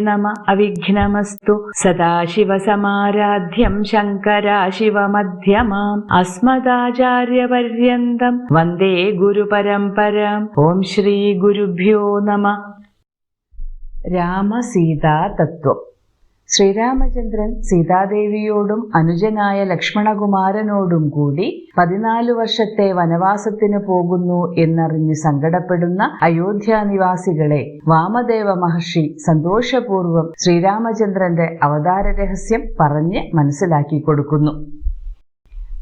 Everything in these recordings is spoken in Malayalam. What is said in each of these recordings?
നമ അവിഘ്നമസ്തു സദാശിവസമാരാധ്യം ശങ്കരാശിവമധ്യമാം അസ്മദാചാര്യപര്യന്തം വന്ദേ ഗുരുപരമ്പരാം ഓം ശ്രീ ഗുരുഭ്യോ നമ രാമസീതാ തത്വം ശ്രീരാമചന്ദ്രൻ സീതാദേവിയോടും അനുജനായ ലക്ഷ്മണകുമാരനോടും കൂടി പതിനാല് വർഷത്തെ വനവാസത്തിന് പോകുന്നു എന്നറിഞ്ഞ് സങ്കടപ്പെടുന്ന അയോധ്യ നിവാസികളെ വാമദേവ മഹർഷി സന്തോഷപൂർവം ശ്രീരാമചന്ദ്രന്റെ അവതാര രഹസ്യം പറഞ്ഞ് മനസ്സിലാക്കി കൊടുക്കുന്നു.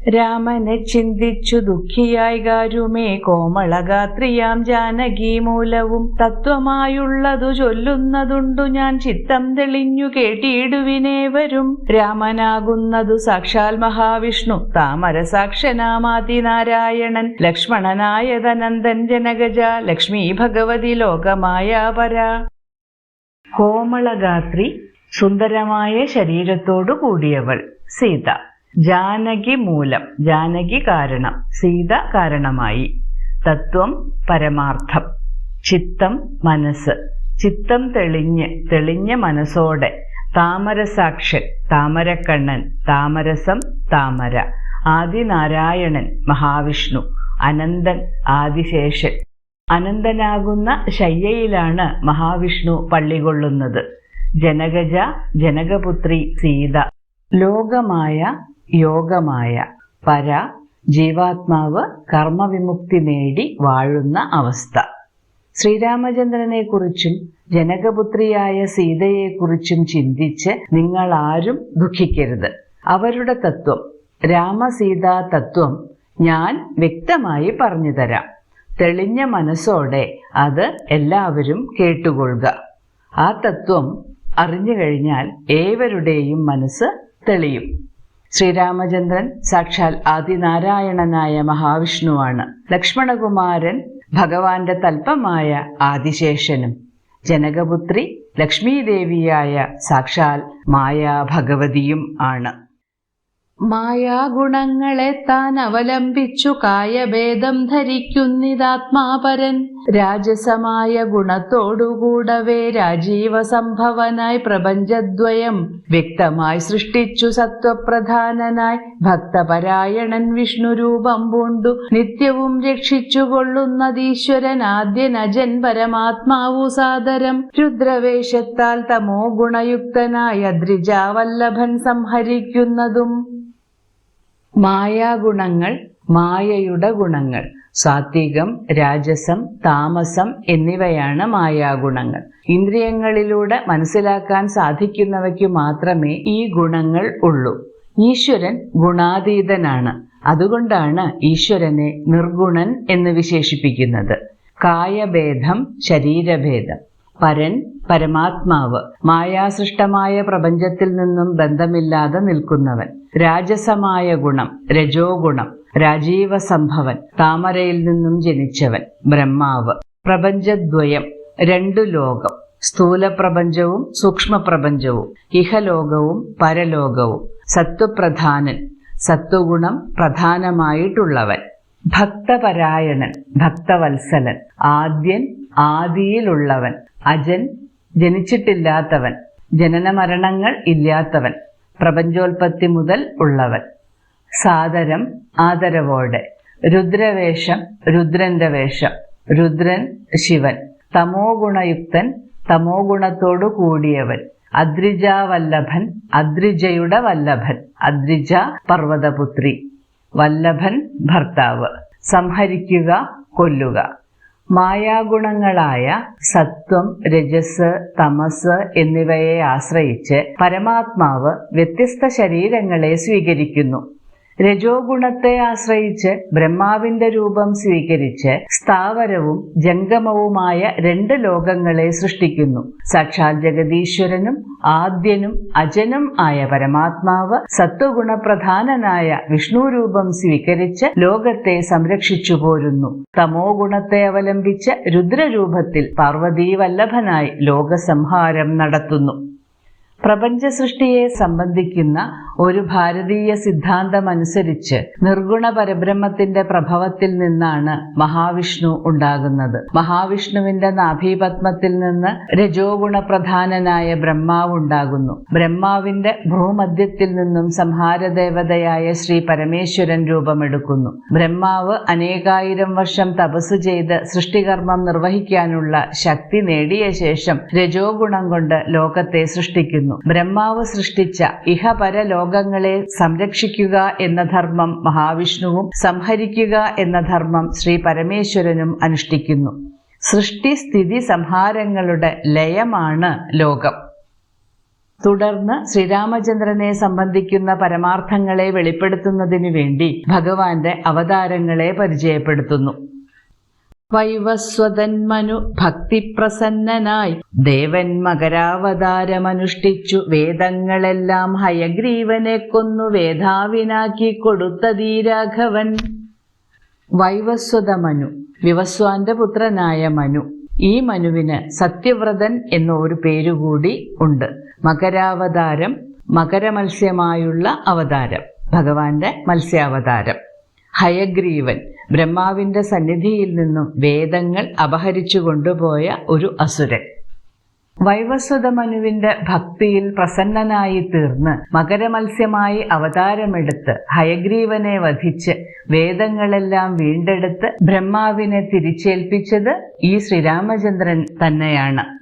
രാമനെ ചിന്തിച്ചു ദുഃഖിയായി കാരുമേ കോമളഗാത്രിയാം ജാനകി മൂലവും. തത്വമായുള്ളതു ചൊല്ലുന്നതുണ്ടു ഞാൻ ചിത്തം തെളിഞ്ഞു കേട്ടിടുവിനേവരും. രാമനാകുന്നതു സാക്ഷാൽ മഹാവിഷ്ണു താമര സാക്ഷനാമാതിനാരായണൻ ലക്ഷ്മണനായതനന്ദൻ ജനകജ ലക്ഷ്മി ഭഗവതി ലോകമായ പര കോമളഗാത്രി സുന്ദരമായ ശരീരത്തോടു കൂടിയവൾ സീത. ജാനകി മൂലം ജാനകി കാരണം സീത കാരണമായി. തത്വം പരമാർത്ഥം. ചിത്തം മനസ്സ്. ചിത്തം തെളിഞ്ഞ് തെളിഞ്ഞ മനസ്സോടെ. താമരസാക്ഷൻ താമരക്കണ്ണൻ താമരസം താമര. ആദിനാരായണൻ മഹാവിഷ്ണു. അനന്തൻ ആദിശേഷൻ. അനന്തനാകുന്ന ശയ്യയിലാണ് മഹാവിഷ്ണു പള്ളികൊള്ളുന്നത് ജനകജ ജനകപുത്രി സീത. ലോകമായ യോഗമായ പര ജീവാത്മാവ് കർമ്മവിമുക്തി നേടി വാഴുന്ന അവസ്ഥ. ശ്രീരാമചന്ദ്രനെക്കുറിച്ചും ജനകപുത്രിയായ സീതയെക്കുറിച്ചും ചിന്തിച്ച് നിങ്ങൾ ആരും ദുഃഖിക്കരുത്. അവരുടെ തത്വം രാമസീതാ തത്വം ഞാൻ വ്യക്തമായി പറഞ്ഞു തരാം തെളിഞ്ഞ മനസ്സോടെ അത് എല്ലാവരും കേട്ടുകൊള്ളുക. ആ തത്വം അറിഞ്ഞു കഴിഞ്ഞാൽ ഏവരുടെയും മനസ്സ് തെളിയും. ശ്രീരാമചന്ദ്രൻ സാക്ഷാൽ ആദിനാരായണനായ മഹാവിഷ്ണുവാണ്. ലക്ഷ്മണകുമാരൻ ഭഗവാന്റെ തൽപ്പമായ ആദിശേഷനും. ജനകപുത്രി ലക്ഷ്മീദേവിയായ സാക്ഷാൽ മായാ ഭഗവതിയും ആണ്. മായാഗുണങ്ങളെ താൻ അവലംബിച്ചു കായഭേദം ധരിക്കുന്നിതാത്മാപരൻ. രാജസമായ ഗുണത്തോടുകൂടവേ രാജീവ സംഭവനായി പ്രപഞ്ചദ്വയം വ്യക്തമായി സൃഷ്ടിച്ചു സത്വപ്രധാനനായി. ഭക്തപരായണൻ വിഷ്ണുരൂപം പൂണ്ടു. നിത്യവും രക്ഷിച്ചുകൊള്ളുന്നതീശ്വരൻ ആദ്യനജൻ പരമാത്മാവു സാദരം. രുദ്രവേഷത്താൽ തമോ ഗുണയുക്തനായ ദ്രിജാവല്ലഭൻ സംഹരിക്കുന്നതും. മായാഗുണങ്ങൾ മായയുടെ ഗുണങ്ങൾ. സാത്വികം രാജസം താമസം എന്നിവയാണ് മായാഗുണങ്ങൾ. ഇന്ദ്രിയങ്ങളിലൂടെ മനസ്സിലാക്കാൻ സാധിക്കുന്നവയ്ക്കു മാത്രമേ ഈ ഗുണങ്ങൾ ഉള്ളൂ. ഈശ്വരൻ ഗുണാതീതനാണ്. അതുകൊണ്ടാണ് ഈശ്വരനെ നിർഗുണൻ എന്ന് വിശേഷിപ്പിക്കുന്നത്. കായഭേദം ശരീരഭേദം. പരൻ പരമാത്മാവ്. മായാസൃഷ്ടമായ പ്രപഞ്ചത്തിൽ നിന്നും ബന്ധമില്ലാതെ നിൽക്കുന്നവൻ. രാജസമായ ഗുണം രജോ ഗുണം രാജീവ സംഭവൻ താമരയിൽ നിന്നും ജനിച്ചവൻ ബ്രഹ്മാവ്. പ്രപഞ്ചദ്വയം രണ്ടു ലോകം. സ്ഥൂല പ്രപഞ്ചവും സൂക്ഷ്മ പ്രപഞ്ചവും ഇഹലോകവും പരലോകവും. സത്വപ്രധാനൻ സത്വഗുണം പ്രധാനമായിട്ടുള്ളവൻ. ഭക്തപരായണൻ ഭക്തവത്സലൻ. ആദ്യൻ ആദിയിലുള്ളവൻ. അജൻ ജനിച്ചിട്ടില്ലാത്തവൻ. ജനനമരണങ്ങൾ ഇല്ലാത്തവൻ. പ്രപഞ്ചോൽപത്തി മുതൽ ഉള്ളവൻ. സാദരം ആദരവോടെ. രുദ്രവേഷം രുദ്രന്റെ വേഷം. രുദ്രൻ ശിവൻ. തമോ ഗുണയുക്തൻ തമോ ഗുണത്തോടു കൂടിയവൻ. അദ്രിജയുടെ വല്ലഭൻ. അദ്രിജ പർവതപുത്രി. വല്ലഭൻ ഭർത്താവ്. സംഹരിക്കുക കൊല്ലുക. മായാഗുണങ്ങളായ സത്വം രജസ് തമസ് എന്നിവയെ ആശ്രയിച്ച് പരമാത്മാവ് വ്യത്യസ്ത ശരീരങ്ങളെ സ്വീകരിക്കുന്നു. രജോ ഗുണത്തെ ആശ്രയിച്ച് ബ്രഹ്മാവിന്റെ രൂപം സ്വീകരിച്ച് സ്ഥാവരവും ജംഗമവുമായ രണ്ട് ലോകങ്ങളെ സൃഷ്ടിക്കുന്നു. സാക്ഷാൽ ജഗദീശ്വരനും ആദ്യനും അജനും ആയ പരമാത്മാവ് സത്വഗുണപ്രധാനനായ വിഷ്ണു രൂപം സ്വീകരിച്ച് ലോകത്തെ സംരക്ഷിച്ചു പോരുന്നു. തമോ ഗുണത്തെ അവലംബിച്ച് രുദ്രരൂപത്തിൽ പാർവതീ വല്ലഭനായി ലോകസംഹാരം നടത്തുന്നു. പ്രപഞ്ച സൃഷ്ടിയെ സംബന്ധിക്കുന്ന ഒരു ഭാരതീയ സിദ്ധാന്തമനുസരിച്ച് നിർഗുണ പരബ്രഹ്മത്തിന്റെ പ്രഭവത്തിൽ നിന്നാണ് മഹാവിഷ്ണു ഉണ്ടാകുന്നത്. മഹാവിഷ്ണുവിന്റെ നാഭീപത്മത്തിൽ നിന്ന് രജോ ഗുണപ്രധാനനായ ബ്രഹ്മാവ് ഉണ്ടാകുന്നു. ബ്രഹ്മാവിന്റെ ഭൂമധ്യത്തിൽ നിന്നും സംഹാരദേവതയായ ശ്രീ പരമേശ്വരൻ രൂപമെടുക്കുന്നു. ബ്രഹ്മാവ് അനേകായിരം വർഷം തപസ് ചെയ്ത് സൃഷ്ടികർമ്മം നിർവഹിക്കാനുള്ള ശക്തി നേടിയ ശേഷം രജോഗുണം കൊണ്ട് ലോകത്തെ സൃഷ്ടിക്കുന്നു. ബ്രഹ്മാവ് സൃഷ്ടിച്ച ഇഹപര ലോകങ്ങളെ സംരക്ഷിക്കുക എന്ന ധർമ്മം മഹാവിഷ്ണുവും സംഹരിക്കുക എന്ന ധർമ്മം ശ്രീ പരമേശ്വരനും അനുഷ്ഠിക്കുന്നു. സൃഷ്ടി സ്ഥിതി സംഹാരങ്ങളുടെ ലയമാണ് ലോകം. തുടർന്ന് ശ്രീരാമചന്ദ്രനെ സംബന്ധിക്കുന്ന പരമാർത്ഥങ്ങളെ വെളിപ്പെടുത്തുന്നതിനു വേണ്ടി ഭഗവാന്റെ അവതാരങ്ങളെ പരിചയപ്പെടുത്തുന്നു. വൈവസ്വതന്മനു ഭക്തിപ്രസന്നനായി. ദേവൻ മകരാവതാരമനുഷ്ഠിച്ചു. വേദങ്ങളെല്ലാം ഹയഗ്രീവനെ കൊന്നു. വേധാവിനാക്കി കൊടുത്തതീ രാഘവൻ. വൈവസ്വത മനു വിവസ്വാന്റെ പുത്രനായ മനു. ഈ മനുവിന് സത്യവ്രതൻ എന്ന ഒരു പേരുകൂടി ഉണ്ട്. മകരാവതാരം മകരമത്സ്യമായുള്ള അവതാരം. ഭഗവാന്റെ മത്സ്യാവതാരം. ഹയഗ്രീവൻ. ബ്രഹ്മാവിന്റെ സന്നിധിയിൽ നിന്നും വേദങ്ങൾ അപഹരിച്ചു കൊണ്ടുപോയ ഒരു അസുരൻ. വൈവസ്വത മനുവിന്റെ ഭക്തിയിൽ പ്രസന്നനായി തീർന്ന് മകരമത്സ്യമായി അവതാരമെടുത്ത് ഹയഗ്രീവനെ വധിച്ച് വേദങ്ങളെല്ലാം വീണ്ടെടുത്ത് ബ്രഹ്മാവിനെ തിരിച്ചേൽപ്പിച്ചത് ഈ ശ്രീരാമചന്ദ്രൻ തന്നെയാണ്.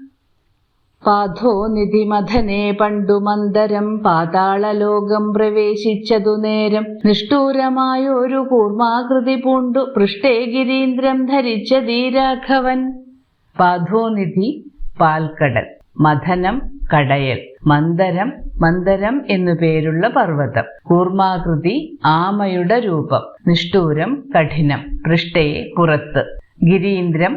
പാഥോ നിധിമഥനെ പണ്ടു മന്ദരം പാതാളലോകം പ്രവേശിച്ചതു നേരം. നിഷ്ഠൂരമായൊരു കൂർമാകൃതി പൂണ്ടു പൃഷ്ടേ ഗിരീന്ദ്രം ധരിച്ചതീ രാഘവൻ പാഥോനിധി പാൽക്കടൽ. മഥനം കടയൽ. മന്ദരം മന്ദരം എന്നു പേരുള്ള പർവതം. കൂർമാകൃതി ആമയുടെ രൂപം. നിഷ്ഠൂരം കഠിനം. പൃഷ്ടയെ പുറത്ത്. ഗിരീന്ദ്രം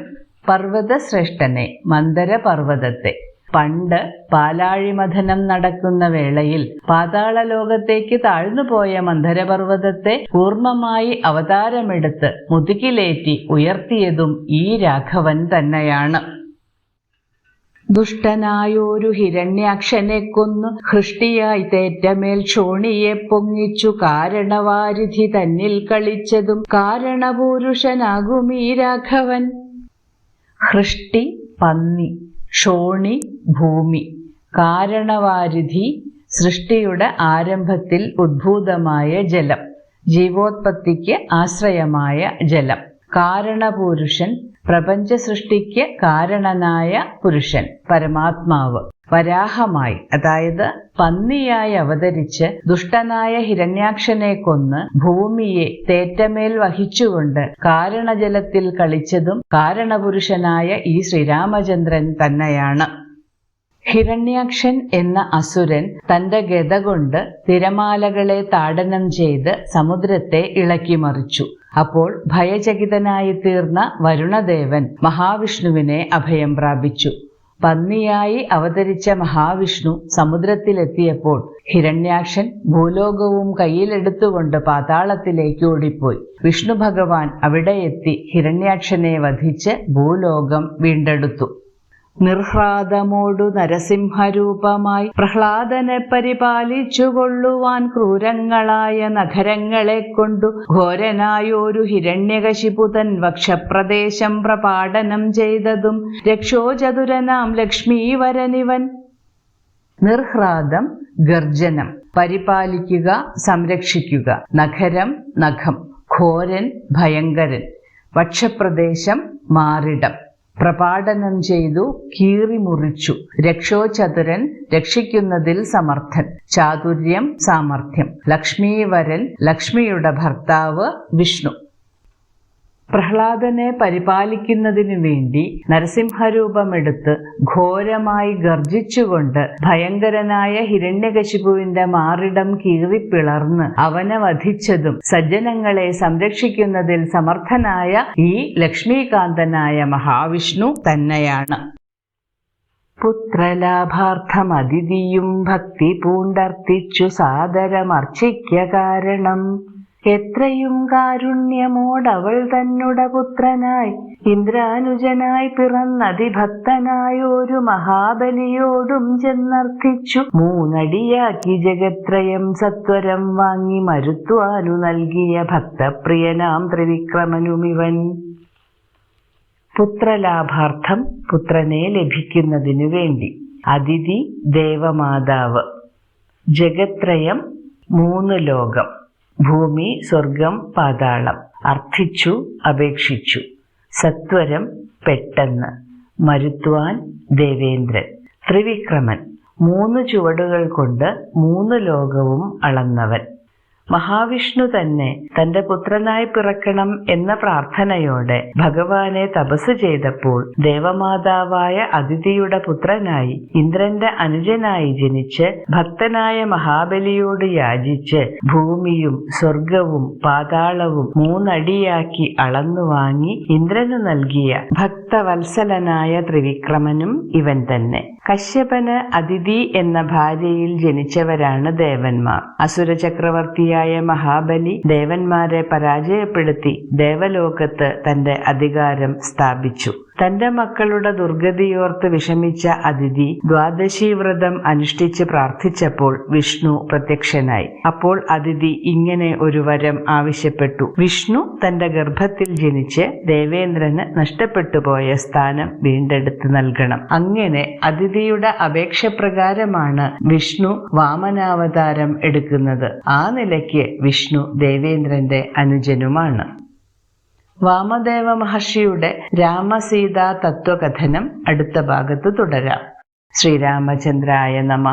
പർവതശ്രേഷ്ഠനെ. മന്ദര പർവതത്തെ പണ്ട് പാലാഴിമഥനം നടക്കുന്ന വേളയിൽ പാതാള ലോകത്തേക്ക് താഴ്ന്നുപോയ മന്ധരപർവതത്തെ കൂർമ്മമായി അവതാരമെടുത്ത് മുതുകിലേറ്റി ഉയർത്തിയതും ഈ രാഘവൻ തന്നെയാണ്. ദുഷ്ടനായൊരു ഹിരണ്യാക്ഷനെ കൊന്നു ഹൃഷ്ടിയായി തേറ്റമേൽ ക്ഷോണിയെ പൊങ്ങിച്ചു കാരണവാരിധി തന്നിൽ കളിച്ചതും കാരണപുരുഷനാകുമീ രാഘവൻ. ഹൃഷ്ടി പന്നി ക്ഷോണി ഭൂമി. കാരണവാരിധി സൃഷ്ടിയുടെ ആരംഭത്തിൽ ഉദ്ഭൂതമായ ജലം. ജീവോത്പത്തിക്ക് ആശ്രയമായ ജലം. കാരണപുരുഷൻ പ്രപഞ്ച സൃഷ്ടിക്ക് കാരണനായ പുരുഷൻ പരമാത്മാവ്. വരാഹമായി അതായത് പന്നിയായി അവതരിച്ച് ദുഷ്ടനായ ഹിരണ്യാക്ഷനെ കൊന്ന് ഭൂമിയെ തേറ്റമേൽ വഹിച്ചുകൊണ്ട് കാരണജലത്തിൽ കളിച്ചതും കാരണപുരുഷനായ ഈ ശ്രീരാമചന്ദ്രൻ തന്നെയാണ്. ഹിരണ്യാക്ഷൻ എന്ന അസുരൻ തന്റെ ഗത കൊണ്ട് തിരമാലകളെ താടനം ചെയ്ത് സമുദ്രത്തെ ഇളക്കിമറിച്ചു അപ്പോൾ ഭയചകിതനായി തീർന്ന വരുണദേവൻ മഹാവിഷ്ണുവിനെ അഭയം പ്രാപിച്ചു. പന്നിയായി അവതരിച്ച മഹാവിഷ്ണു സമുദ്രത്തിലെത്തിയപ്പോൾ ഹിരണ്യാക്ഷൻ ഭൂലോകവും കയ്യിലെടുത്തുകൊണ്ട് പാതാളത്തിലേക്ക് ഓടിപ്പോയി. വിഷ്ണു ഭഗവാൻ അവിടെ എത്തി ഹിരണ്യാക്ഷനെ വധിച്ച് ഭൂലോകം വീണ്ടെടുത്തു. നിർഹ്ലാദമോടു നരസിംഹരൂപമായി പ്രഹ്ലാദനെ പരിപാലിച്ചുകൊള്ളുവാൻ ക്രൂരങ്ങളായ നഗരങ്ങളെ കൊണ്ടു ഘോരനായൊരു ഹിരണ്യകശിപുതൻ വക്ഷപ്രദേശം പ്രപാടനം ചെയ്തതും രക്ഷോചതുരനാം ലക്ഷ്മീവരനിവൻ. നിർഹ്ലാദം ഗർജനം പരിപാലിക്കുക സംരക്ഷിക്കുക. നഖരം നഖം ഘോരൻ ഭയങ്കരൻ വക്ഷപ്രദേശം മാറിടം. പ്രപാടനം ചെയ്തു കീറി മുറിച്ചു. രക്ഷോചതുരൻ രക്ഷിക്കുന്നതിൽ സമർത്ഥൻ. ചാതുര്യം സാമർഥ്യം ലക്ഷ്മീവരൻ ലക്ഷ്മിയുടെ ഭർത്താവ് വിഷ്ണു. പ്രഹ്ലാദനെ പരിപാലിക്കുന്നതിനു വേണ്ടി നരസിംഹരൂപമെടുത്ത് ഘോരമായി ഗർജിച്ചുകൊണ്ട് ഭയങ്കരനായ ഹിരണ്യകശിപുവിന്റെ മാറിടം കീറിപ്പിളർന്ന് അവനെ വധിച്ചതും സജ്ജനങ്ങളെ സംരക്ഷിക്കുന്നതിൽ സമർത്ഥനായ ഈ ലക്ഷ്മീകാന്തനായ മഹാവിഷ്ണു തന്നെയാണ്. പുത്രലാഭാർത്ഥം അതിഥിയും ഭക്തി പൂണ്ടർത്തിച്ചു സാദരമർച്ചിക്ക കാരണം എത്രയും കാരുണ്യമോടവൾ തന്നുട പുത്രനായി. ഇന്ദ്രാനുജനായി പിറന്നതിഭക്തനായൊരു മഹാബലിയോടും ചെന്നർത്ഥിച്ചു. മൂന്നടിയാക്കി ജഗത്രയം സത്വരം വാങ്ങി മരുത്വാനു നൽകിയ ഭക്തപ്രിയനാം ത്രിവിക്രമനുമിവൻ പുത്രലാഭാർത്ഥം പുത്രനെ ലഭിക്കുന്നതിനു വേണ്ടി. അതിഥി ദേവമാതാവ്. ജഗത്രയം മൂന്ന് ലോകം. ഭൂമി സ്വർഗം പാതാളം. അർത്ഥിച്ചു അപേക്ഷിച്ചു. സത്വരം പെട്ടെന്ന്. മരുത്വാൻ ദേവേന്ദ്രൻ. ത്രിവിക്രമൻ. മൂന്ന് ചുവടുകൾ കൊണ്ട് മൂന്ന് ലോകവും അളന്നവൻ. മഹാവിഷ്ണു തന്നെ തന്റെ പുത്രനായി പിറക്കണം എന്ന പ്രാർത്ഥനയോടെ ഭഗവാനെ തപസ് ചെയ്തപ്പോൾ ദേവമാതാവായ അതിഥിയുടെ പുത്രനായി ഇന്ദ്രന്റെ അനുജനായി ജനിച്ച് ഭക്തനായ മഹാബലിയോട് യാചിച്ച് ഭൂമിയും സ്വർഗവും പാതാളവും മൂന്നടിയാക്കി അളന്നു വാങ്ങി ഇന്ദ്രന് നൽകിയ ഭക്തവത്സലനായ ത്രിവിക്രമനും ഇവൻ തന്നെ. കശ്യപന് അതിഥി എന്ന ഭാര്യയിൽ ജനിച്ചവരാണ് ദേവന്മാർ. അസുര ചക്രവർത്തിയായ മഹാബലി ദേവന്മാരെ പരാജയപ്പെടുത്തി ദേവലോകത്ത് തന്റെ അധികാരം സ്ഥാപിച്ചു. തന്റെ മക്കളുടെ ദുർഗതിയോർത്ത് വിഷമിച്ച അതിഥി ദ്വാദശി വ്രതം അനുഷ്ഠിച്ച് പ്രാർത്ഥിച്ചപ്പോൾ വിഷ്ണു പ്രത്യക്ഷനായി. അപ്പോൾ അതിഥി ഇങ്ങനെ ഒരു വരം ആവശ്യപ്പെട്ടു. വിഷ്ണു തന്റെ ഗർഭത്തിൽ ജനിച്ച് ദേവേന്ദ്രന് നഷ്ടപ്പെട്ടു പോയ സ്ഥാനം വീണ്ടെടുത്ത് നൽകണം. അങ്ങനെ അതിഥിയുടെ അപേക്ഷ പ്രകാരമാണ് വിഷ്ണു വാമനാവതാരം എടുക്കുന്നത്. ആ നിലയ്ക്ക് വിഷ്ണു ദേവേന്ദ്രന്റെ അനുജനുമാണ്. വാമദേവ മഹർഷിയുടെ രാമസീതാ തത്വകഥനം അടുത്ത ഭാഗത്ത് തുടരാം. ശ്രീരാമചന്ദ്രായ നമ.